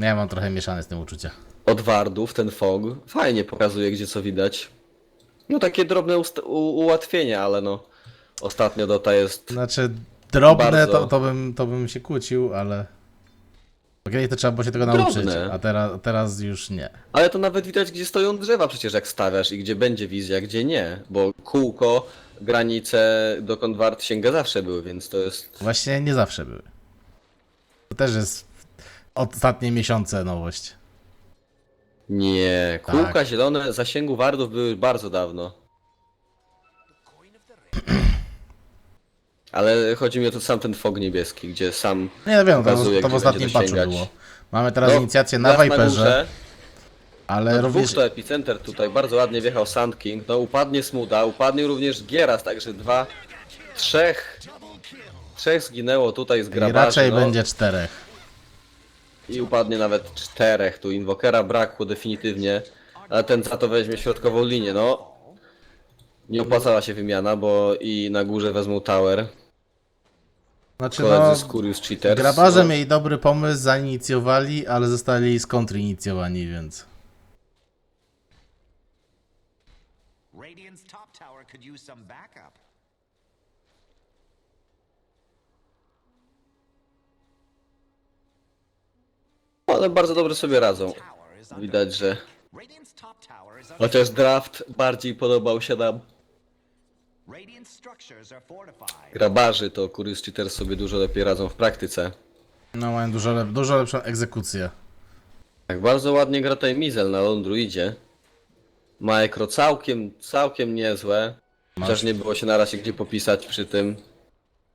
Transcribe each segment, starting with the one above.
Ja mam trochę mieszane z tym uczucia. od wardów, ten fog. Fajnie pokazuje, gdzie co widać. No takie drobne ust- u- ułatwienia, ale no. Ostatnio Dota jest. Znaczy, drobne Bardzo. to, to, bym, to bym się kłócił, ale... Kiedyś to trzeba było się tego Drobne. nauczyć, a teraz, teraz już nie. Ale to nawet widać, gdzie stoją drzewa przecież jak stawiasz i gdzie będzie wizja, gdzie nie. Bo kółko, granice, dokąd wart sięga zawsze były, więc to jest. Właśnie nie zawsze były. To też jest ostatnie miesiące nowość. Nie, kółka Tak. zielone zasięgu wardów były bardzo dawno. Ale chodzi mi o to sam ten fog niebieski, gdzie sam Nie no wiem, to, pokazuje, to w gdzie ostatnim będzie patchu było. Mamy teraz No, inicjację na Viperze, górze. ale No również... Dwóch to epicenter tutaj, bardzo ładnie wjechał Sand King, no upadnie Smuda, upadnie również Gieras, także dwa, trzech, trzech zginęło tutaj z I grabarzy, raczej no, będzie czterech. I upadnie nawet czterech, tu Invokera brakło definitywnie, ale ten za to weźmie środkową linię, no. Nie opłacała się wymiana, bo i na górze wezmą tower, Znaczy koledzy z no, Curious Cheaters. grabarze no. mieli dobry pomysł, zainicjowali, ale zostali skontrinicjowani, więc... Radiant's top tower could use some backup. Ale bardzo dobrze sobie radzą. Widać, że chociaż draft bardziej podobał się nam grabarzy, to Curious Cheaters sobie dużo lepiej radzą w praktyce. No mają dużo, lep dużo lepszą egzekucję. Tak, bardzo ładnie gra tutaj Mizel na Londruidzie. Ma ekro całkiem, całkiem niezłe. Chociaż nie było się na razie gdzie popisać przy tym.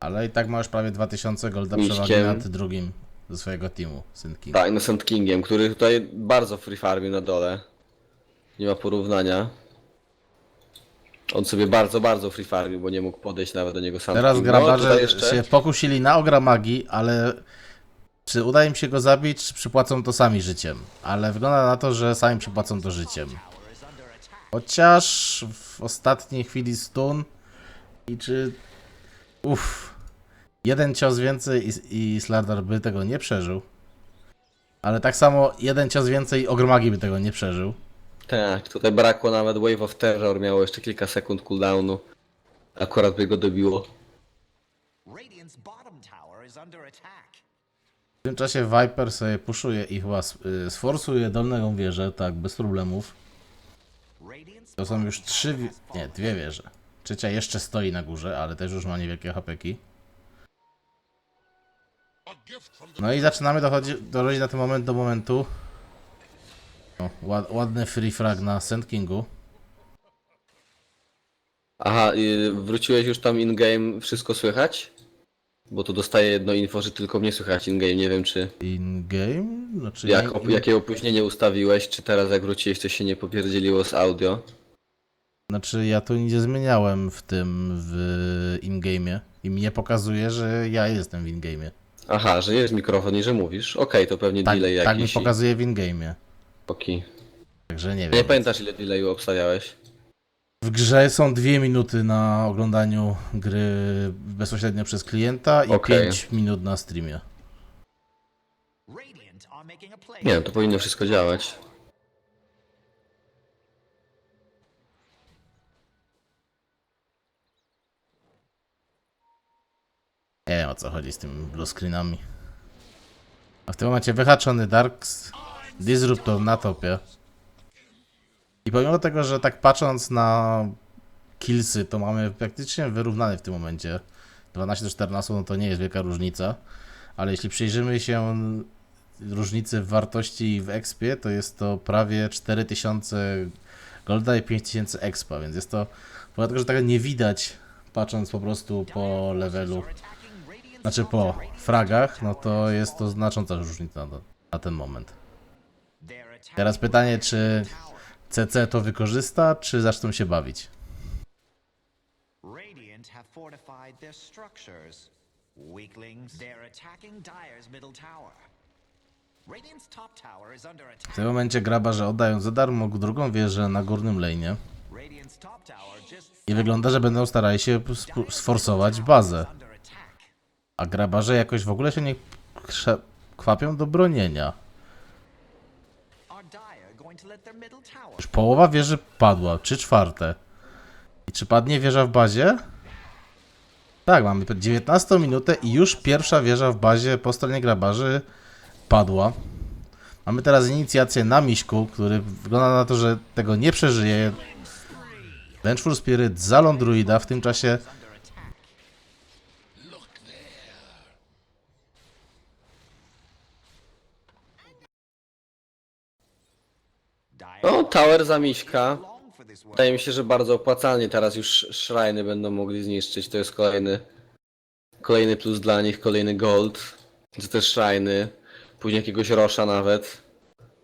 Ale i tak ma już prawie 2000 golda przewagi nad drugim ze swojego teamu, Synki. Tak, no Sand Kingiem, który tutaj bardzo free farmił na dole. Nie ma porównania. On sobie bardzo, bardzo free farmił, bo nie mógł podejść nawet do niego sam. Teraz King. grabarze się pokusili na ogra magii, ale czy uda im się go zabić, czy przypłacą to sami życiem? Ale wygląda na to, że sami przypłacą to życiem. Chociaż w ostatniej chwili stun i czy... Uff. Jeden cios więcej i, i Slardar by tego nie przeżył. Ale tak samo jeden cios więcej i ogr magii by tego nie przeżył. Tak, tutaj brakło nawet Wave of Terror, miało jeszcze kilka sekund cooldownu. Akurat by go dobiło. W tym czasie Viper sobie puszuje i chyba y, sforsuje dolną wieżę, tak, bez problemów. To są już trzy, nie, dwie wieże. Trzecia jeszcze stoi na górze, ale też już ma niewielkie hapeki. No i zaczynamy dochodzi, dochodzić na ten moment do momentu. O, ład, ładny free frag na Sand Kingu. Aha, wróciłeś już tam in-game, wszystko słychać? Bo tu dostaję jedno info, że tylko mnie słychać in-game, nie wiem czy... In-game? Znaczy, Jak, in- op- in- jakie opóźnienie ustawiłeś, czy teraz jak wróciłeś coś się nie popierdzieliło z audio? znaczy ja tu nic nie zmieniałem w tym, w in-game'ie. I mnie pokazuje, że ja jestem w in-game'ie. Aha, że jest mikrofon i że mówisz. Okej, to pewnie Tak, delay tak mi jakiś. i- pokazuje w in-game'ie. Okej. Także nie wiem. Nie pamiętasz ile delayu obstawiałeś? W grze są dwie minuty na oglądaniu gry bezpośrednio przez klienta i Okej. 5 minut na streamie. Nie wiem, to powinno wszystko działać. Nie wiem o co chodzi z tymi blue. A w tym momencie wyhaczony Darks, Disruptor na topie. I pomimo tego, że tak patrząc na killsy, to mamy praktycznie wyrównane w tym momencie. 12 do 14 no to nie jest wielka różnica. Ale jeśli przyjrzymy się różnicy w wartości w expie, to jest to prawie 4000 golda i 5000 expa, więc jest to, pomimo tego, że tego nie widać, patrząc po prostu po levelu, znaczy po fragach, no to jest to znacząca różnica na, na ten moment. Teraz pytanie, czy CC to wykorzysta, czy zaczną się bawić? Radiant have fortified their structures. Weaklings, they're attacking Dyer's middle tower. Radiant's top tower is under W tym momencie grabarze oddają za darmo drugą wieżę na górnym just i wygląda, że będą starali się sforsować bazę. A grabarze jakoś w ogóle się nie kwapią do bronienia. Już połowa wieży padła, trzy czwarte. I czy padnie wieża w bazie? Tak, mamy 19 minutę i już pierwsza wieża w bazie po stronie grabarzy padła. Mamy teraz inicjację na Miśku, który wygląda na to, że tego nie przeżyje. Vengeful Spirit zalą druida, w tym czasie Dire No, tower za miśka. Wydaje mi się, że bardzo opłacalnie teraz już shriny będą mogli zniszczyć. To jest kolejny kolejny plus dla nich, kolejny gold. To też shriny. Później jakiegoś rosza nawet.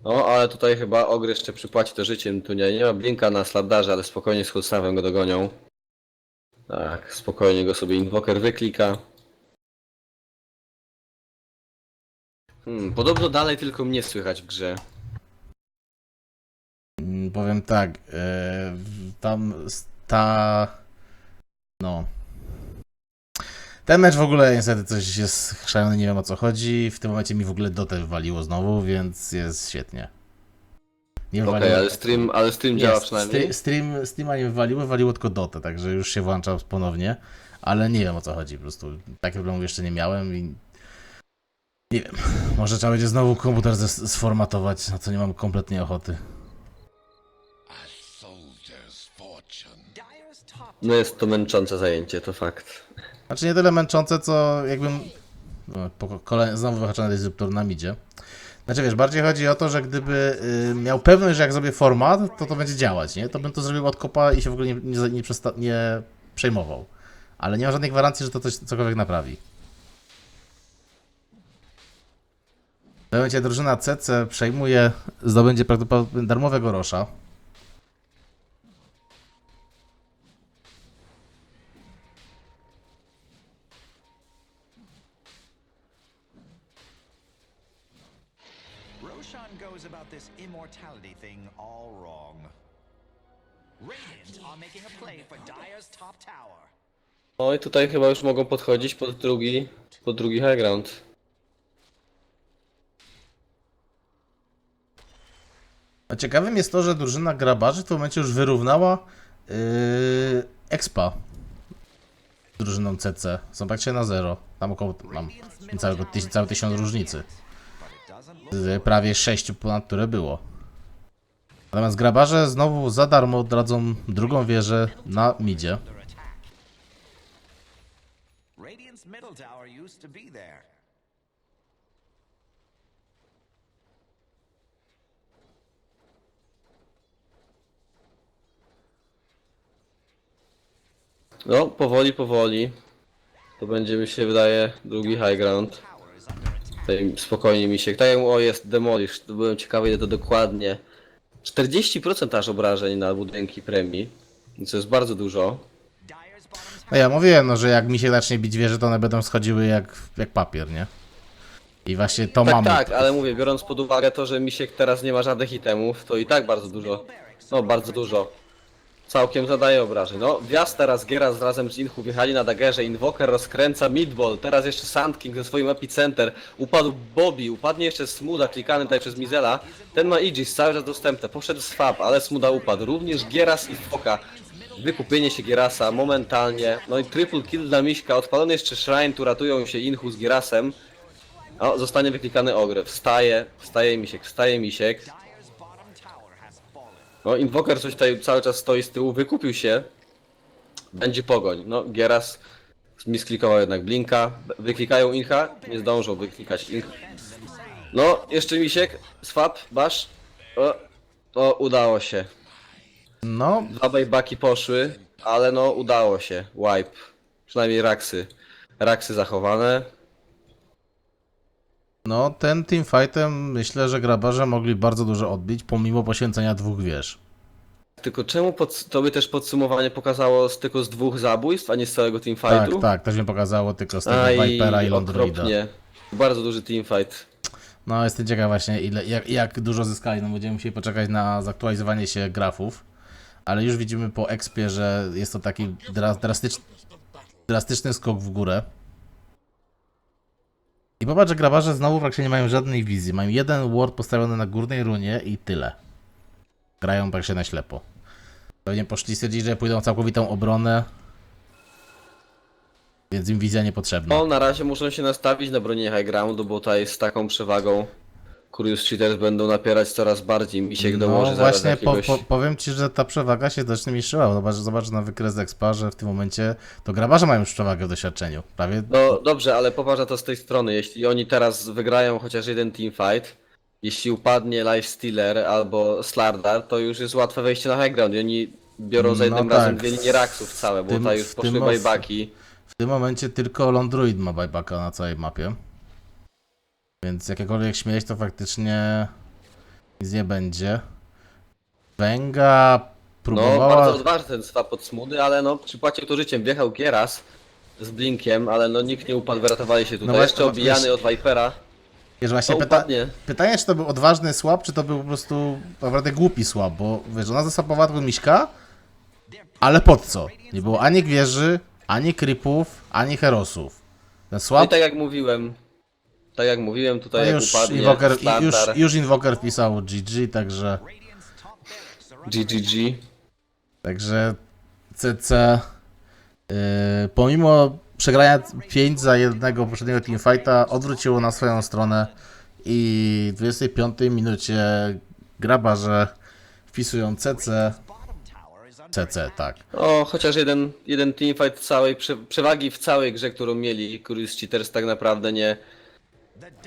No, ale tutaj chyba ogry jeszcze przypłaci to życiem. Tu nie, nie ma blinka na slabdarze, ale spokojnie z Hulstawem go dogonią. Tak, spokojnie go sobie invoker wyklika. Hmm, podobno dalej tylko mnie słychać w grze. Powiem tak, e, tam ta. No. Ten mecz w ogóle niestety coś jest chrzaniony, nie wiem o co chodzi. W tym momencie mi w ogóle dotę wywaliło znowu, więc jest świetnie. Nie Okej, ale stream, ale stream działa jest, przynajmniej. stre- stream, Steama nie wywaliło, wywaliło tylko dotę, także już się włącza ponownie. Ale nie wiem o co chodzi, po prostu takich problemów jeszcze nie miałem i. Nie wiem, może trzeba będzie znowu komputer sformatować, na co nie mam kompletnie ochoty. No jest to męczące zajęcie, to fakt. Znaczy nie tyle męczące, co jakbym... No, po kolej... Znowu wyhaczony dysruptor na midzie. Znaczy wiesz, bardziej chodzi o to, że gdyby y, miał pewność, że jak zrobię format, to to będzie działać, nie? To bym to zrobił od kopa i się w ogóle nie, nie, nie, nie przejmował. Ale nie ma żadnej gwarancji, że to coś cokolwiek naprawi. W momencie drużyna CC przejmuje, zdobędzie prawdopodobnie darmowego rosza. About this immortality thing all wrong. Radiant are making a play for Dire's top tower. No i tutaj chyba już mogą podchodzić pod drugi, pod drugi high ground. A ciekawym jest to, że drużyna grabarzy w tym momencie już wyrównała yy, expa z drużyną CC. Są praktycznie na zero. Tam około mam niecałego tyś, cały tysiąc różnicy. Z prawie sześciu ponad które było. Natomiast grabarze znowu za darmo odradzą drugą wieżę na midzie. No, powoli, powoli. To będzie mi się wydaje drugi high ground. Tower is under attack. Tutaj spokojnie mi się. Tak jak o jest demolish, to byłem ciekawy ile to dokładnie. 40% aż obrażeń na budynki premii. Co jest bardzo dużo. No ja mówiłem, no, że jak mi się zacznie bić wieże, to one będą schodziły jak, jak papier, nie? I właśnie to Tak, mamy. tak, ale mówię, biorąc pod uwagę to, że Misiek teraz nie ma żadnych itemów, to i tak bardzo dużo. No, bardzo dużo. Całkiem zadaje obrażeń. No, Wjazd teraz Geras razem z Inchu wjechali na dagerze, Invoker rozkręca midball, teraz jeszcze Sand King ze swoim epicenter, upadł Bobby, upadnie jeszcze Smuda klikany tutaj przez Mizela, ten ma Aegis cały czas dostępne, poszedł Swap, ale Smuda upadł, również Geras i Foka. Wykupienie się Gerasa momentalnie, no i triple kill dla Miśka, odpalony jeszcze Shrine, tu ratują się Inchu z Gerasem. O, zostanie wyklikany ogre. Wstaje, wstaje Misiek, wstaje Misiek. No, Invoker coś tutaj cały czas stoi z tyłu, wykupił się. Będzie pogoń. No, Gieras misklikował jednak Blinka. Wyklikają Incha, nie zdążą wyklikać Ink. No, jeszcze Misiek, swap, bash. O, o, udało się. No, Dwa baybaki poszły, ale no, udało się. Wipe. Przynajmniej raksy. Raksy zachowane. No ten teamfightem myślę, że grabarze mogli bardzo dużo odbić, pomimo poświęcenia dwóch wież. Tylko czemu pod, to by też podsumowanie pokazało z, tylko z dwóch zabójstw, a nie z całego Tak, teamfightu? tak, też mi pokazało tylko z tego Aj, Vipera i Londroida. okropnie. Bardzo duży teamfight. No, jestem ciekaw właśnie, ile, jak, jak dużo zyskali. No, będziemy musieli poczekać na zaktualizowanie się grafów. Ale już widzimy po expie, że jest to taki dra, drastycz, drastyczny skok w górę. I popatrz, że grabarze znowu praktycznie nie mają żadnej wizji. Mają jeden ward postawiony na górnej runie i tyle. grają się na ślepo. Pewnie poszli stwierdzić, że pójdą całkowitą obronę, więc im wizja niepotrzebna. No, na razie muszą się nastawić na bronienie high groundu, bo tutaj z taką przewagą Curious Cheaters będą napierać coraz bardziej. Misiek dołoży No zaraz właśnie, po, jakiegoś... po, powiem ci, że ta przewaga się zacznie mistrzyła. Zobacz, zobacz na wykres Expa, że w tym momencie to grabarze mają już przewagę w doświadczeniu. Prawie No dobrze, ale popatrz na to z tej strony. Jeśli oni teraz wygrają chociaż jeden teamfight, jeśli upadnie Life Stealer albo Slardar, to już jest łatwe wejście na high ground i oni biorą za jednym No tak. razem dwie linie raksów całe, bo tym- tutaj już poszły buybacki. w tym momencie tylko Londruid ma buybacka na całej mapie. Więc jakiekolwiek śmieć to faktycznie nic nie będzie. Węga No, próbowała... bardzo odważny ten swap od Smudy, ale no przypłacił to życiem. Wjechał Gieras z Blinkiem, ale no nikt nie upadł, wyratowali się tutaj. właśnie, Jeszcze no, obijany od Vipera. Wiesz, właśnie To pyta... pytanie, czy to był odważny słab, czy to był po prostu naprawdę głupi słab, bo wiesz, ona zasłapowała tego miśka, ale pod co? Nie było ani gwierzy, ani creepów, ani herosów. Ten No i tak jak mówiłem, tak jak mówiłem, No tutaj jak już, upadnie invoker, już, już Invoker wpisał GG, także, GGG. także CC yy, pomimo przegrania 5 za jednego poprzedniego teamfighta odwróciło na swoją stronę i w 25 minucie grabarze wpisują CC, CC, tak. O, chociaż jeden, jeden teamfight całej prze, przewagi w całej grze, którą mieli Curious Cheaters tak naprawdę nie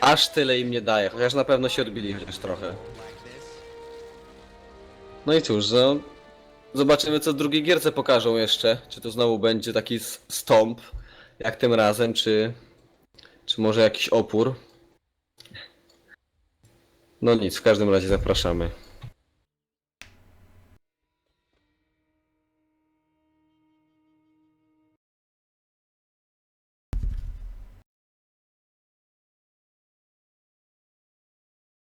aż tyle im nie daje, chociaż na pewno się odbili chociaż trochę. No i cóż, no, zobaczymy co w drugiej gierce pokażą jeszcze, czy to znowu będzie taki stąp jak tym razem, czy, czy może jakiś opór. No nic, w każdym razie zapraszamy.